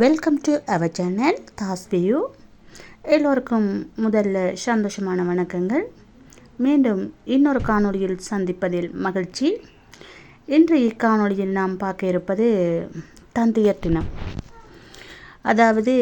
Welcome to our channel தாஸ்பியூ எல்லோருக்கும் முதல்ல சந்தோஷமான வணக்கங்கள். மீண்டும் இன்னொரு காணொளியில் சந்திப்பதில் மகிழ்ச்சி. இன்று இக்காணொளியில் நாம் பார்க்க இருப்பது தந்தையர் தினம். அதாவது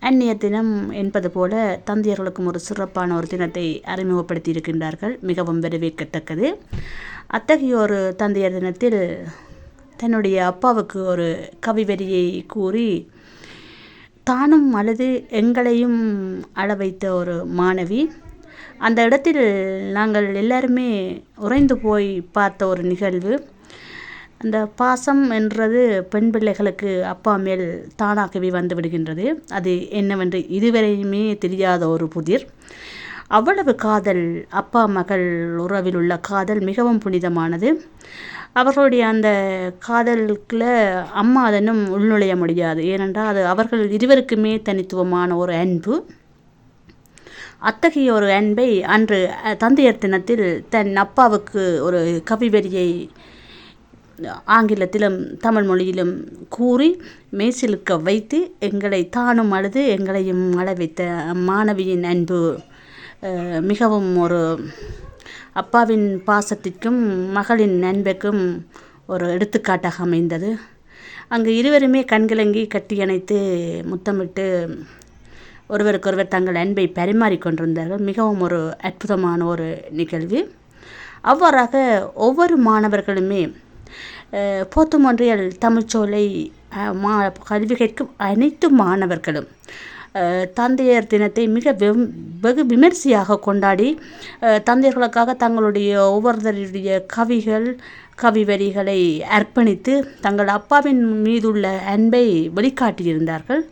அந்நியர் தினம் என்பது போல தந்தையர்களுக்கும் ஒரு சிறப்பான ஒரு தினத்தை அறிமுகப்படுத்தி இருக்கின்றார்கள் மிகவும் வரவேற்கத்தக்கது. அத்தகைய ஒரு தந்தையர் தினத்தில் தன்னுடைய அப்பாவுக்கு ஒரு கவி வரியை கூறி தானும் அழுது எங்களையும் அழ வைத்த ஒரு மாணவி. அந்த இடத்தில் நாங்கள் எல்லாருமே உறைந்து போய் பார்த்த ஒரு நிகழ்வு. அந்த பாசம் என்றது பெண் பிள்ளைகளுக்கு அப்பா மேல் தானாகவே வந்து விடுகின்றது. அது என்னவென்று இதுவரையுமே தெரியாத ஒரு புதிர். அவ்வளவு காதல் அப்பா மகள் உறவில் உள்ள காதல் மிகவும் புனிதமானது. அவர்களுடைய அந்த காதலுக்குள்ள அம்மா அதனும் உள்நுழைய முடியாது. ஏனென்றால் அது அவர்கள் இருவருக்குமே தனித்துவமான ஒரு அன்பு. அத்தகைய ஒரு அன்பை அன்று தந்தையர் தினத்தில் தன் அப்பாவுக்கு ஒரு கவி ஆங்கிலத்திலும் தமிழ் மொழியிலும் கூறி மேய்சிலுக்க வைத்து எங்களை தானும் அழுது எங்களையும் அழ வைத்த மாணவியின் அன்பு. மிகவும் ஒரு அப்பாவின் பாசத்திற்கும் மகளின் அன்புக்கும் ஒரு எடுத்துக்காட்டாக அமைந்தது. அங்கு இருவருமே கண்கிழங்கி கட்டியணைத்து முத்தமிட்டு ஒருவருக்கொருவர் தங்கள் அன்பை பரிமாறிக்கொண்டிருந்தார்கள் மிகவும் ஒரு அற்புதமான ஒரு நிகழ்வு. அவ்வாறாக ஒவ்வொரு மாணவர்களுமே போத்துமொன்றியல் தமிழ்ச்சோலை மா கல்வி கேட்கும் அனைத்து மாணவர்களும் தந்தையர் தினத்தை மிக வெகு விமர்சையாக கொண்டாடி தந்தையர்களுக்காக தங்களுடைய ஒவ்வொருத்தருடைய கவிகள் கவி வரிகளை அர்ப்பணித்து தங்கள் அப்பாவின் மீதுள்ள அன்பை வெளிக்காட்டியிருந்தார்கள்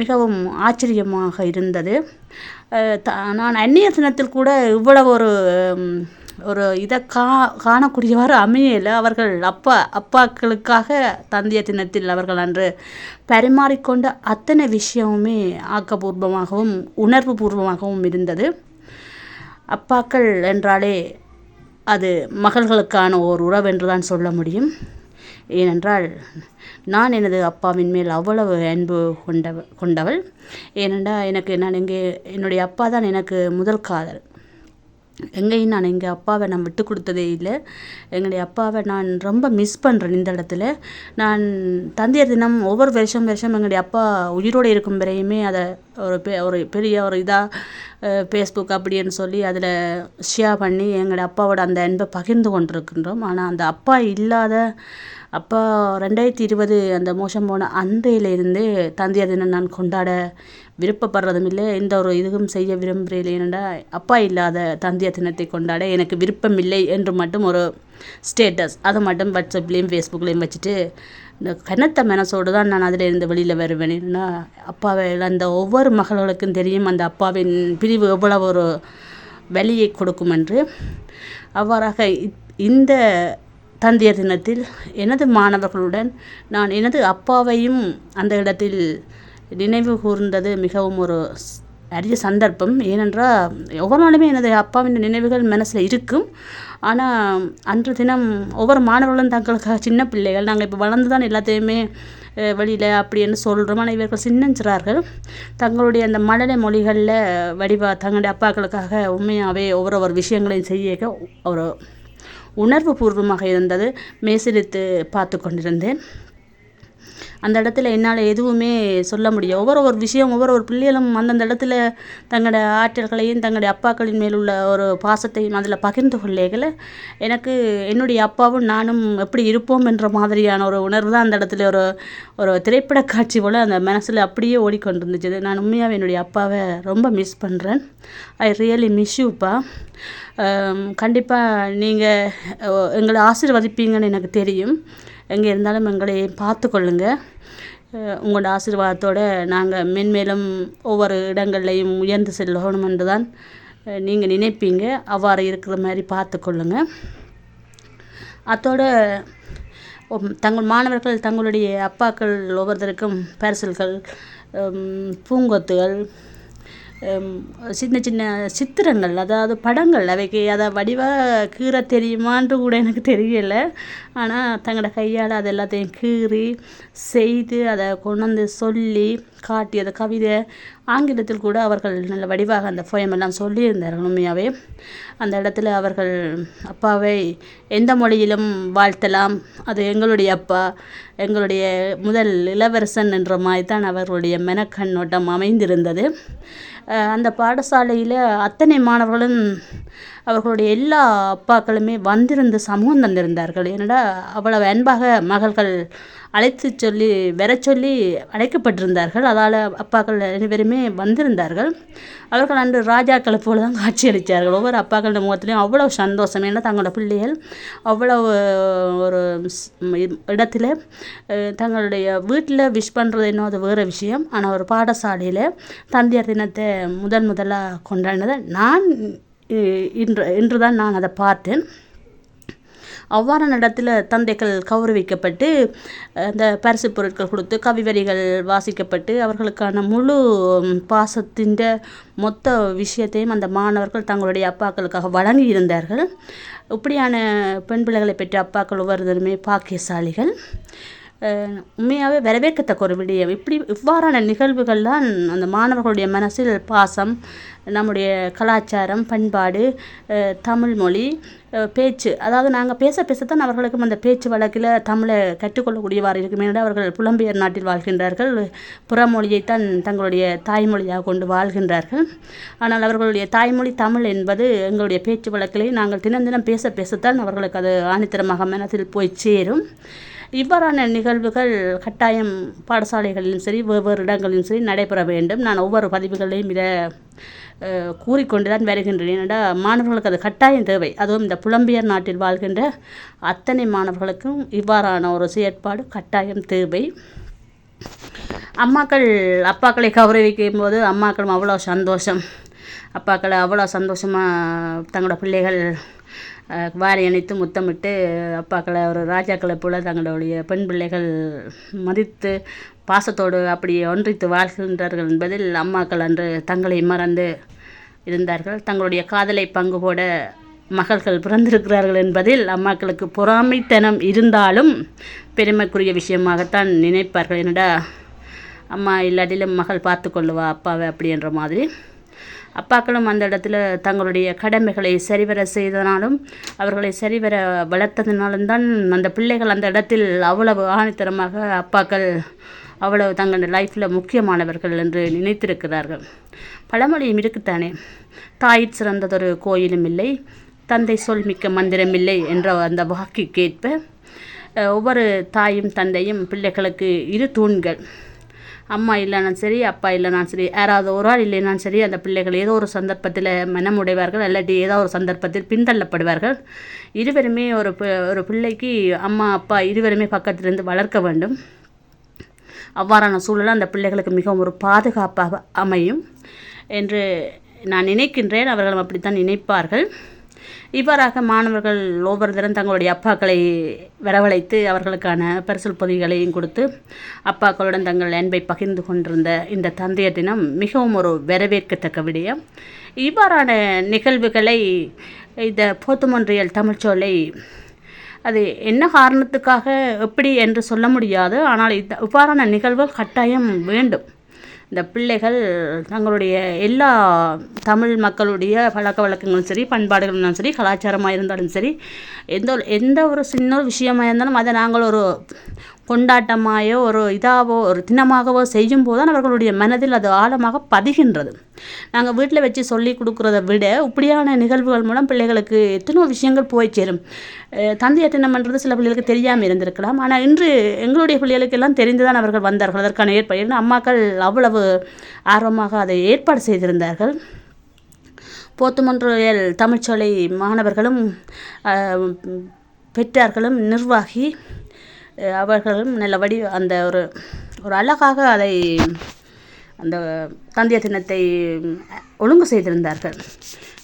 மிகவும் ஆச்சரியமாக இருந்தது. நான் அந்நியர் தினத்தில் கூட இவ்வளவு ஒரு ஒரு இதை கா காணக்கூடியவாறு அமையலை. அவர்கள் அப்பா அப்பாக்களுக்காக தந்தைய தினத்தில் அவர்கள் அன்று பரிமாறிக்கொண்ட அத்தனை விஷயமுமே ஆக்கப்பூர்வமாகவும் உணர்வு பூர்வமாகவும் இருந்தது. அப்பாக்கள் என்றாலே அது மகள்களுக்கான ஓர் உறவு என்று தான் சொல்ல முடியும். ஏனென்றால் நான் எனது அப்பாவின் மேல் அவ்வளவு அன்பு கொண்டவ கொண்டவள். ஏனென்றால் எனக்கு நான் இங்கே என்னுடைய அப்பா தான் எனக்கு முதல் காதல். எங்கேயும் நான் எங்கள் அப்பாவை நான் விட்டு கொடுத்ததே இல்லை. எங்களுடைய அப்பாவை நான் ரொம்ப மிஸ் பண்ணுறேன் இந்த இடத்துல. நான் தந்தையர் தினம் ஒவ்வொரு வருஷம் வருஷம் எங்களுடைய அப்பா உயிரோடு இருக்கும் வரையுமே அதை ஒரு பெ ஒரு பெரிய ஒரு இதாக ஃபேஸ்புக் அப்படின்னு சொல்லி அதில் ஷேர் பண்ணி எங்களோட அப்பாவோட அந்த அன்பை பகிர்ந்து கொண்டிருக்கின்றோம். ஆனால் அந்த அப்பா இல்லாத அப்பா ரெண்டாயிரத்தி இருபது அந்த மோசம் போன அன்றையிலிருந்து தந்தையர் தினம் நான் கொண்டாட விருப்பப்படுறதும் இல்லை. எந்த ஒரு இதுவும் செய்ய விரும்புகிறேன் ஏனெண்டா அப்பா இல்லாத தந்தையர் தினத்தை கொண்டாட எனக்கு விருப்பம் இல்லை என்று மட்டும் ஒரு ஸ்டேட்டஸ் அதை மட்டும் வாட்ஸ்அப்லேயும் ஃபேஸ்புக்லேயும் வச்சுட்டு இந்த கனத்த மனசோடு தான் நான் அதில் இருந்து வெளியில் வருவேன். ஏன்னா அப்பாவை இழந்த ஒவ்வொரு மகளுக்கும் தெரியும் அந்த அப்பாவின் பிரிவு எவ்வளவு ஒரு வலியை கொடுக்கும் என்று. அவ்வாறாக இந்த தந்தையர் தினத்தில் எனது மாணவர்களுடன் நான் எனது அப்பாவையும் அந்த இடத்தில் நினைவு கூர்ந்தது மிகவும் ஒரு அரிய சந்தர்ப்பம். ஏனென்றால் ஒவ்வொரு நாளுமே எனது அப்பாவின் நினைவுகள் மனசில் இருக்கும். ஆனால் அன்று தினம் ஒவ்வொரு மாணவர்களும் தங்களுக்காக சின்ன பிள்ளைகள். நாங்கள் இப்போ வளர்ந்து தான் எல்லாத்தையுமே வெளியில் அப்படின்னு சொல்கிறோம் ஆனால் இவர்கள் சின்னஞ்சிறார்கள். தங்களுடைய அந்த மழலை மொழிகளில் வடிவா தங்களுடைய அப்பாக்களுக்காக உண்மையாகவே ஒவ்வொரு ஒரு விஷயங்களையும் செய்ய ஒரு உணர்வு பூர்வமாக இருந்தது. மேசிலித்து பார்த்து கொண்டிருந்தேன். அந்த இடத்துல என்னால் எதுவுமே சொல்ல முடியும். ஒவ்வொரு ஒரு விஷயம் ஒவ்வொரு ஒரு பிள்ளைகளும் அந்தந்த இடத்துல தங்களோட ஆற்றல்களையும் தங்களுடைய அப்பாக்களின் மேல் உள்ள ஒரு பாசத்தையும் அதில் பகிர்ந்து கொள்ளைகளை எனக்கு என்னுடைய அப்பாவும் நானும் எப்படி இருப்போம் என்ற மாதிரியான ஒரு உணர்வு தான் அந்த இடத்துல ஒரு ஒரு திரைப்பட காட்சி போல் அந்த மனசில் அப்படியே ஓடிக்கொண்டிருந்துச்சு. நான் உண்மையாக என்னுடைய அப்பாவை ரொம்ப மிஸ் பண்ணுறேன் ஐ ரியலி மிஸ் யூப்பா கண்டிப்பாக நீங்கள் எங்களை ஆசீர்வதிப்பீங்கன்னு எனக்கு தெரியும். எங்கே இருந்தாலும் எங்களை பார்த்து கொள்ளுங்கள் உங்களோட ஆசீர்வாதத்தோடு நாங்கள் மென்மேலும் ஒவ்வொரு இடங்கள்லையும் உயர்ந்து செல்லணும் என்று தான் நீங்கள் நினைப்பீங்க. அவ்வாறு இருக்கிற மாதிரி பார்த்து கொள்ளுங்கள் அத்தோடு தங்கள் மாணவர்கள் தங்களுடைய அப்பாக்கள் ஒவ்வொருத்தருக்கும் பரிசல்கள் பூங்கொத்துகள் சின்ன சின்ன சித்திரங்கள் அதாவது படங்கள் அவைக்கு அதை வடிவாக கீரை தெரியுமான்னு கூட எனக்கு தெரியலை. ஆனால் தங்களோட கையால் அது எல்லாத்தையும் கீறி செய்து அதை கொண்டு வந்து சொல்லி காட்டி அதை கவிதை. ஆங்கிலத்தில் கூட அவர்கள் நல்ல வடிவாக அந்த ஃபோயம் எல்லாம் சொல்லியிருந்தார்கள் உண்மையாகவே அந்த இடத்துல அவர்கள் அப்பாவை எந்த மொழியிலும் வாழ்த்தலாம். அது எங்களுடைய அப்பா. எங்களுடைய முதல் இளவரசன் என்ற மாதிரி தான் அவர்களுடைய மெனக்கண்ணோட்டம் அமைந்திருந்தது. அந்த பாடசாலையில் அத்தனை மாணவர்களும் அவர்களுடைய எல்லா அப்பாக்களுமே வந்திருந்து சமூகம் தந்திருந்தார்கள். என்னடா அவ்வளவு அன்பாக மகள்கள் அழைத்து சொல்லி வர சொல்லி அழைக்கப்பட்டிருந்தார்கள். அதால் அப்பாக்கள் அனைவருமே வந்திருந்தார்கள். அவர்கள் அன்று ராஜாக்களை போல தான் காட்சியளித்தார்கள். ஒவ்வொரு அப்பாக்களோட முகத்திலையும் அவ்வளோ சந்தோஷம். ஏன்னா தங்களோட பிள்ளைகள் அவ்வளவு ஒரு இ- இடத்துல தங்களுடைய வீட்டில் விஷ் பண்ணுறது இன்னும் அது வேறு விஷயம். ஆனால் ஒரு பாடசாலையில் தந்தையர் தினத்தை முதன் முதலாக கொண்டாடினதை நான் இன்று இன்று தான் நான் அதை பார்த்தேன். அவ்வாறான இடத்துல தந்தைகள் கௌரவிக்கப்பட்டு அந்த பரிசு பொருட்கள் கொடுத்து கவிவரிகள் வாசிக்கப்பட்டு அவர்களுக்கான முழு பாசத்தின் மொத்த விஷயத்தையும் அந்த மாணவர்கள் தங்களுடைய அப்பாக்களுக்காக வழங்கி இருந்தார்கள். இப்படியான பெண் பிள்ளைகளை பெற்ற அப்பாக்கள் ஒவ்வொருத்தருமே பாக்கியசாலிகள். உண்மையாகவே வரவேற்கத்தக்க ஒரு விடயம் இப்படி இவ்வாறான நிகழ்வுகள் தான் அந்த மாணவர்களுடைய மனசில் பாசம் நம்முடைய கலாச்சாரம் பண்பாடு தமிழ்மொழி பேச்சு. அதாவது நாங்கள் பேச பேசத்தான் அவர்களுக்கும் அந்த பேச்சு வழக்கில் தமிழை கற்றுக்கொள்ளக்கூடியவாறு இருக்கும். ஏனென்றால் அவர்கள் புலம்பெயர் நாட்டில் வாழ்கின்றார்கள். புறமொழியைத்தான் தங்களுடைய தாய்மொழியாக கொண்டு வாழ்கின்றார்கள். ஆனால் அவர்களுடைய தாய்மொழி தமிழ் என்பது எங்களுடைய பேச்சு வழக்கிலே நாங்கள் தினம் தினம் பேச பேசத்தான் அவர்களுக்கு அது ஆணித்தரமாக மனதில் போய் சேரும். இவ்வாறான நிகழ்வுகள் கட்டாயம் பாடசாலைகளிலும் சரி வெவ்வேறு இடங்களிலும் சரி நடைபெற வேண்டும். நான் ஒவ்வொரு பதிவுகளையும் இதை கூறிக்கொண்டு தான் வருகின்றேன். ஏனென்றா மாணவர்களுக்கு அது கட்டாயம் தேவை. அதுவும் இந்த புலம்பியர் நாட்டில் வாழ்கின்ற அத்தனை மாணவர்களுக்கும் இவ்வாறான ஒரு செயற்பாடு கட்டாயம் தேவை. அம்மாக்கள் அப்பாக்களை கௌரவிக்கும் போது அம்மாக்களும் அவ்வளோ சந்தோஷம். அப்பாக்களை அவ்வளோ சந்தோஷமாக தங்களோட பிள்ளைகள் வாரி அணைத்து முத்தமிட்டு அப்பாக்களை ஒரு ராஜாக்களை போல தங்களுடைய பெண் பிள்ளைகள் மதித்து பாசத்தோடு அப்படி ஒன்றித்து வாழ்கின்றார்கள் என்பதில் அம்மாக்கள் அன்று தங்களை மறந்து இருந்தார்கள். தங்களுடைய காதலை பங்கு போட மகள்கள் பிறந்திருக்கிறார்கள் என்பதில் அம்மாக்களுக்கு பொறாமைத்தனம் இருந்தாலும் பெருமைக்குரிய விஷயமாகத்தான் நினைப்பார்கள். என்னடா அம்மா இல்லாட்டிலும் மகள் பார்த்து கொள்ளுவா அப்பாவை அப்படின்ற மாதிரி. அப்பாக்களும் அந்த இடத்துல தங்களுடைய கடமைகளை சரிவர செய்தனாலும் அவர்களை சரிவர வளர்த்ததினாலும் தான் அந்த பிள்ளைகள் அந்த இடத்தில் அவ்வளவு ஆணித்தரமாக அப்பாக்கள் அவ்வளவு தங்கள் லைஃப்பில் முக்கியமானவர்கள் என்று நினைத்திருக்கிறார்கள். பழமொழியும் இருக்குத்தானே தாயிற் சிறந்ததொரு கோயிலும் இல்லை தந்தை சொல் மிக்க மந்திரமில்லை என்ற அந்த வாக்குக்கேற்ப அஹ், ஒவ்வொரு தாயும் தந்தையும் பிள்ளைகளுக்கு இரு தூண்கள். அம்மா இல்லைனாலும் சரி அப்பா இல்லைனாலும் சரி யாராவது ஒரு ஆள் இல்லைனாலும் சரி அந்த பிள்ளைகள் ஏதோ ஒரு சந்தர்ப்பத்தில் மனமுடைவார்கள் இல்லாட்டி ஏதோ ஒரு சந்தர்ப்பத்தில் பின்தள்ளப்படுவார்கள். இருவருமே ஒரு பி- ஒரு பிள்ளைக்கு அம்மா அப்பா இருவருமே பக்கத்திலிருந்து வளர்க்க வேண்டும். அவ்வாறான சூழல் அந்த பிள்ளைகளுக்கு மிகவும் ஒரு பாதுகாப்பாக அமையும் என்று நான் நினைக்கின்றேன். அவர்களும் அப்படித்தான் நினைப்பார்கள். இவ்வாறாக மாணவர்கள் ஒவ்வொரு தினம் தங்களுடைய அப்பாக்களை வரவழைத்து அவர்களுக்கான பரிசல் பொதிகளையும் கொடுத்து அப்பாக்களுடன் தங்கள் அன்பை பகிர்ந்து கொண்டிருந்த இந்த தந்தையர் தினம் மிகவும் ஒரு வரவேற்கத்தக்க விடயம். இவ்வாறான நிகழ்வுகளை இந்த போத்துமொன்றியல் தமிழ்ச்சோலை அது என்ன காரணத்துக்காக எப்படி என்று சொல்ல முடியாது. ஆனால் இந்த இவ்வாறான நிகழ்வுகள் கட்டாயம் வேண்டும். இந்த பிள்ளைகள் தங்களுடைய எல்லா தமிழ் மக்களுடைய பழக்க வழக்கங்களும் சரி பண்பாடுகளும் சரி கலாச்சாரமாக இருந்தாலும் சரி எந்த ஒரு எந்த ஒரு சின்ன ஒரு விஷயமா இருந்தாலும் அதை நாங்கள் ஒரு கொண்டாட்டமாயோ ஒரு இதாவோ ஒரு தினமாகவோ செய்யும் போதுதான் அவர்களுடைய மனதில் அது ஆழமாக பதிகின்றது. நாங்கள் வீட்டில் வச்சு சொல்லி கொடுக்குறத விட இப்படியான நிகழ்வுகள் மூலம் பிள்ளைகளுக்கு எத்தனையோ விஷயங்கள் போய் சேரும். தந்தையை தந்தையர் தினம்ன்றது சில பிள்ளைகளுக்கு தெரியாமல் இருந்திருக்கலாம். ஆனால் இன்று எங்களுடைய பிள்ளைகளுக்கு எல்லாம் தெரிந்துதான் அவர்கள் வந்தார்கள். அதற்கான ஏற்பாடு. அம்மாக்கள் அவ்வளவு ஆர்வமாக அதை ஏற்பாடு செய்திருந்தார்கள். போத்துமன்றியல் தமிழ்ச்சோலை மாணவர்களும் பெற்றார்களும் நிர்வாகி அவர்களும் நல்ல வடி அந்த ஒரு ஒரு அழகாக அதை அந்த தந்திய தினத்தை ஒழுங்கு செய்திருந்தார்கள்.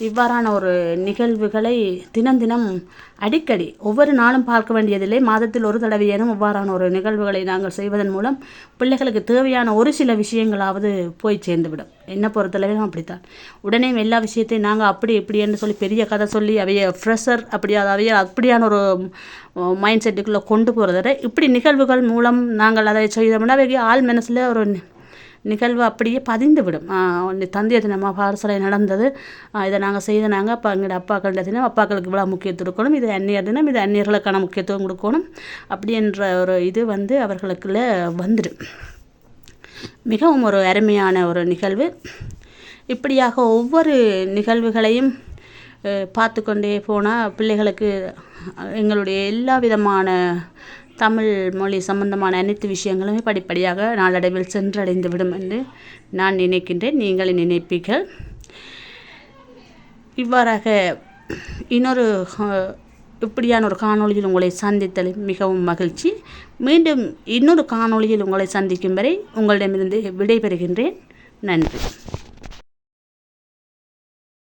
இவ்வாறான ஒரு நிகழ்வுகளை தினம் தினம் அடிக்கடி ஒவ்வொரு நாளும் பார்க்க வேண்டியதில்லை. மாதத்தில் ஒரு தடவையேனும் இவ்வாறான ஒரு நிகழ்வுகளை நாங்கள் செய்வதன் மூலம் பிள்ளைகளுக்கு தேவையான ஒரு சில விஷயங்களாவது போய் சேர்ந்துவிடும். என்னை பொறுத்தளவிலும் அப்படித்தான். உடனே எல்லா விஷயத்தையும் நாங்கள் அப்படி இப்படின்னு சொல்லி பெரிய கதை சொல்லி அவைய ஃப்ரெஷர் அப்படி அவைய அப்படியான ஒரு மைண்ட் செட்டுக்குள்ளே கொண்டு போகிறத இப்படி நிகழ்வுகள் மூலம் நாங்கள் அதை செய்தோம்னா அவைக்கு ஆள் மனசில் ஒரு நிகழ்வு அப்படியே பதிந்து விடும் தந்தைய தினமாக பாடசாலை நடந்தது. இதை நாங்கள் செய்த நாங்கள் அப்போ எங்களோட அப்பாக்கள தினம் அப்பாக்களுக்கு இவ்வளோ முக்கியத்துவம் கொடுக்கணும். இது அந்நியர் தினம் இது அந்நியர்களுக்கான முக்கியத்துவம் கொடுக்கணும். அப்படின்ற ஒரு இது வந்து அவர்களுக்குள்ள வந்துடும் மிகவும் ஒரு அருமையான ஒரு நிகழ்வு. இப்படியாக ஒவ்வொரு நிகழ்வுகளையும் பார்த்து கொண்டே போனால் பிள்ளைகளுக்கு எங்களுடைய எல்லா விதமான தமிழ் மொழி சம்பந்தமான அனைத்து விஷயங்களுமே படிப்படியாக நாளடைவில் சென்றடைந்து விடும் என்று நான் நினைக்கின்றேன். நீங்கள் நினைப்பீர்கள். இவ்வாறாக இன்னொரு இப்படியான ஒரு காணொளியில் உங்களை சந்தித்தல் மிகவும் மகிழ்ச்சி. மீண்டும் இன்னொரு காணொளியில் உங்களை சந்திக்கும் வரை உங்களிடமிருந்து விடைபெறுகின்றேன். நன்றி.